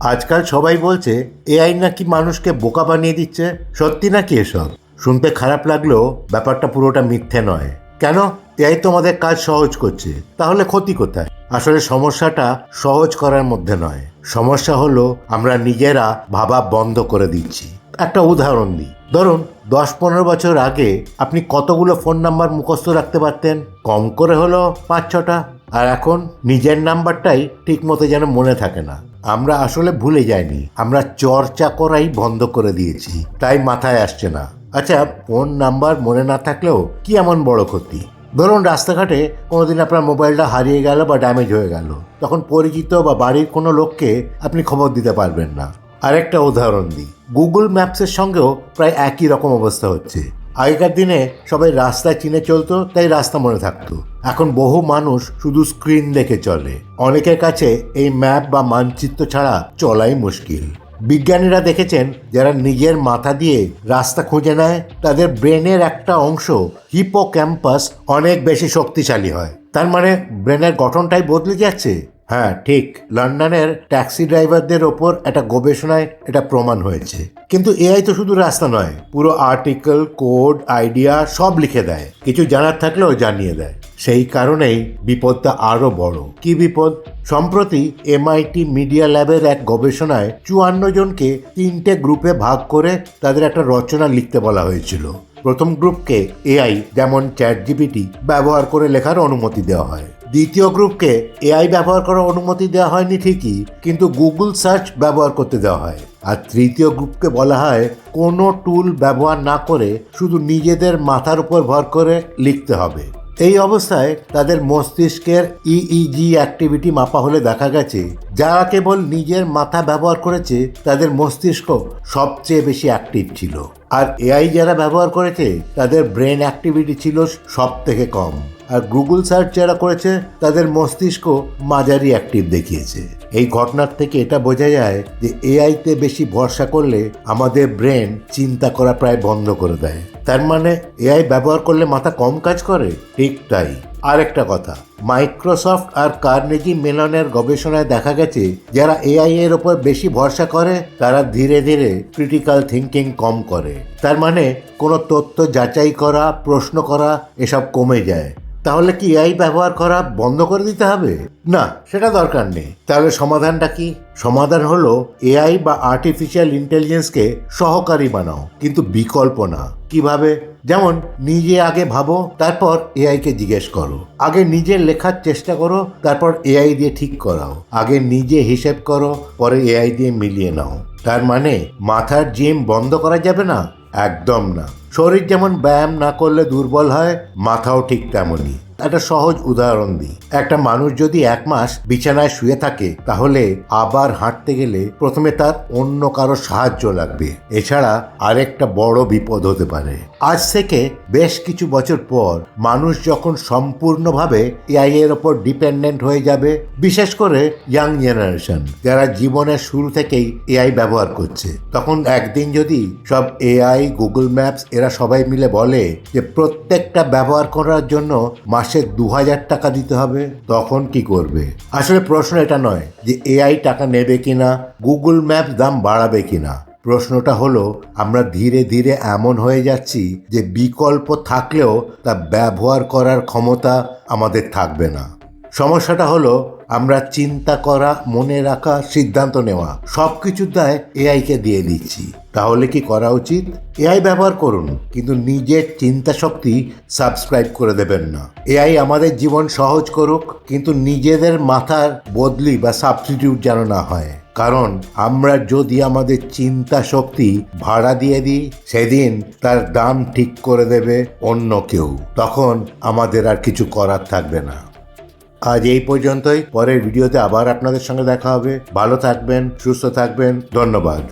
আজকাল সবাই বলছে, এআই নাকি মানুষকে বোকা বানিয়ে দিচ্ছে? সত্যি নাকি এসব? শুনতে খারাপ লাগলেও ব্যাপারটা পুরোটা মিথ্যে নয়। কেন? এআই তো আমাদের কাজ সহজ করছে, তাহলে ক্ষতি কোথায়? আসলে সমস্যাটা সহজ করার মধ্যে নয়। সমস্যা হলো, আমরা নিজেরা ভাবা বন্ধ করে দিচ্ছি। একটা উদাহরণ দিই। ধরুন, দশ পনেরো বছর আগে আপনি কতগুলো ফোন নাম্বার মুখস্থ রাখতে পারতেন? কম করে হলো পাঁচ ছটা। আর এখন নিজের নাম্বারটাই ঠিক মতো যেন মনে থাকে না। আমরা আসলে ভুলে যাইনি। আমরা চর্চা করাই বন্ধ করে দিয়েছি। তাই মাথায় আসছে না। আচ্ছা ফোন নাম্বার মনে না থাকলেও কি এমন বড় ক্ষতি? ধরুন রাস্তাঘাটে কোনোদিন আপনার মোবাইলটা হারিয়ে গেল বা ড্যামেজ হয়ে গেল। তখন পরিচিত বা বাড়ির কোনো লোককে আপনি খবর দিতে পারবেন না। আরেকটা উদাহরণ দিই। গুগল ম্যাপসের সঙ্গেও প্রায় একই রকম অবস্থা হচ্ছে। আগেকার দিনে সবাই রাস্তায় চিনে চলতো, তাই রাস্তা মনে থাকতো। এখন বহু মানুষ শুধু স্ক্রিন দেখে চলে। অনেকের কাছে এই ম্যাপ বা মানচিত্র ছাড়া চলাই মুশকিল। বিজ্ঞানীরা দেখেছেন, যারা নিজের মাথা দিয়ে রাস্তা খুঁজে নেয়, তাদের ব্রেনের একটা অংশ হিপো ক্যাম্পাস অনেক বেশি শক্তিশালী হয়। তার মানে ব্রেনের গঠনটাই বদলে যাচ্ছে। হ্যাঁ ঠিক। লন্ডনের ট্যাক্সি ড্রাইভারদের ওপর একটা গবেষণায় এটা প্রমাণ হয়েছে। কিন্তু এআই তো শুধু রাস্তা নয়, পুরো আর্টিকেল, কোড, আইডিয়া সব লিখে দেয়। কিছু জানার থাকলেও জানিয়ে দেয়। সেই কারণেই বিপদটা আরও বড়। কি বিপদ? সম্প্রতি এমআইটি মিডিয়া ল্যাবের এক গবেষণায় চুয়ান্ন জনকে তিনটে গ্রুপে ভাগ করে তাদের একটা রচনা লিখতে বলা হয়েছিল। প্রথম গ্রুপকে এআই, যেমন চ্যাট জিপিটি, ব্যবহার করে লেখার অনুমতি দেওয়া হয়। দ্বিতীয় গ্রুপকে এআই ব্যবহার করার অনুমতি দেওয়া হয়নি ঠিকই, কিন্তু গুগল সার্চ ব্যবহার করতে দেওয়া হয়। আর তৃতীয় গ্রুপকে বলা হয়, কোনো টুল ব্যবহার না করে শুধু নিজেদের মাথার উপর ভর করে লিখতে হবে। এই অবস্থায় তাদের মস্তিষ্কের ইইজি অ্যাক্টিভিটি মাপা হলে দেখা গেছে, যারা কেবল নিজের মাথা ব্যবহার করেছে, তাদের মস্তিষ্ক সবচেয়ে বেশি অ্যাক্টিভ ছিল। আর এআই যারা ব্যবহার করেছে, তাদের ব্রেন অ্যাক্টিভিটি ছিল সব থেকে কম। আর গুগল সার্চ যারা করেছে, তাদের মস্তিষ্ক মাঝারি অ্যাক্টিভ দেখিয়েছে। এই ঘটনার থেকে এটা বোঝা যায় যে এআইতে বেশি ভরসা করলে আমাদের ব্রেন চিন্তা করা প্রায় বন্ধ করে দেয়। তার মানে এআই ব্যবহার করলে মাথা কম কাজ করে? ঠিক তাই। আরেকটা কথা, মাইক্রোসফট আর কার্নেজি মেলনের গবেষণায় দেখা গেছে, যারা এআই এর ওপর বেশি ভরসা করে, তারা ধীরে ধীরে ক্রিটিক্যাল থিঙ্কিং কম করে। তার মানে কোনো তথ্য যাচাই করা, প্রশ্ন করা, এসব কমে যায়। তাহলে কি এআই ব্যবহার করা বন্ধ করে দিতে হবে? না, সেটা দরকার নেই। তাহলে সমাধানটা কি? সমাধান হলো এআই বা আর্টিফিশিয়াল ইন্টেলিজেন্সকে সহকারী বানাও, কিন্তু বিকল্প না। কীভাবে? যেমন, নিজে আগে ভাবো, তারপর এআইকে জিজ্ঞেস করো। আগে নিজে লেখার চেষ্টা করো, তারপর এআই দিয়ে ঠিক করাও। আগে নিজে হিসেব করো, পরে এআই দিয়ে মিলিয়ে নাও। তার মানে মাথার জিম বন্ধ করা যাবে না? একদম না। শরীর যেমন ব্যায়াম না করলে দুর্বল হয়, মাথাও ঠিক তেমনই। একটা সহজ উদাহরণ দিই। একটা মানুষ যদি এক মাস বিছানায় শুয়ে থাকে, তাহলে আবার হাঁটতে গেলে প্রথমে তার অন্য কারও সাহায্য লাগবে। এছাড়া আরেকটা বড় বিপদ হতে পারে। আজ থেকে বেশ কিছু বছর পর মানুষ যখন সম্পূর্ণভাবে এআই এর ওপর ডিপেন্ডেন্ট হয়ে যাবে, বিশেষ করে ইয়াং জেনারেশন, যারা জীবনের শুরু থেকেই এআই ব্যবহার করছে। তখন একদিন যদি সব এআই গুগল ম্যাপস এরা সবাই মিলে বলে যে প্রত্যেকটা ব্যবহার করার জন্য মাসে দু হাজার টাকা দিতে হবে। তখন কি করবে? আসলে প্রশ্ন এটা নয় যে এআই টাকা নেবে কিনা গুগল ম্যাপ দাম বাড়াবে কিনা। প্রশ্নটা হলো, আমরা ধীরে ধীরে এমন হয়ে যাচ্ছি যে বিকল্প থাকলেও তা ব্যবহার করার ক্ষমতা আমাদের থাকবে না। সমস্যাটা হলো আমরা চিন্তা করা, মনে রাখা, সিদ্ধান্ত নেওয়া সব কিছুর দায় এআইকে দিয়ে দিচ্ছি। তাহলে কি করা উচিত? এআই ব্যবহার করুন, কিন্তু নিজের চিন্তা শক্তি সাবস্ক্রাইব করে দেবেন না। এআই আমাদের জীবন সহজ করুক, কিন্তু নিজেদের মাথার বদলি বা সাবস্টিটিউট যেন না হয়। কারণ আমরা যদি আমাদের চিন্তা শক্তি ভাড়া দিয়ে দিই, সেদিন তার দাম ঠিক করে দেবে অন্য কেউ। তখন আমাদের আর কিছু করার থাকবে না। আজ এই পর্যন্তই। পরের ভিডিওতে আবার আপনাদের সঙ্গে দেখা হবে। ভালো থাকবেন, সুস্থ থাকবেন। ধন্যবাদ।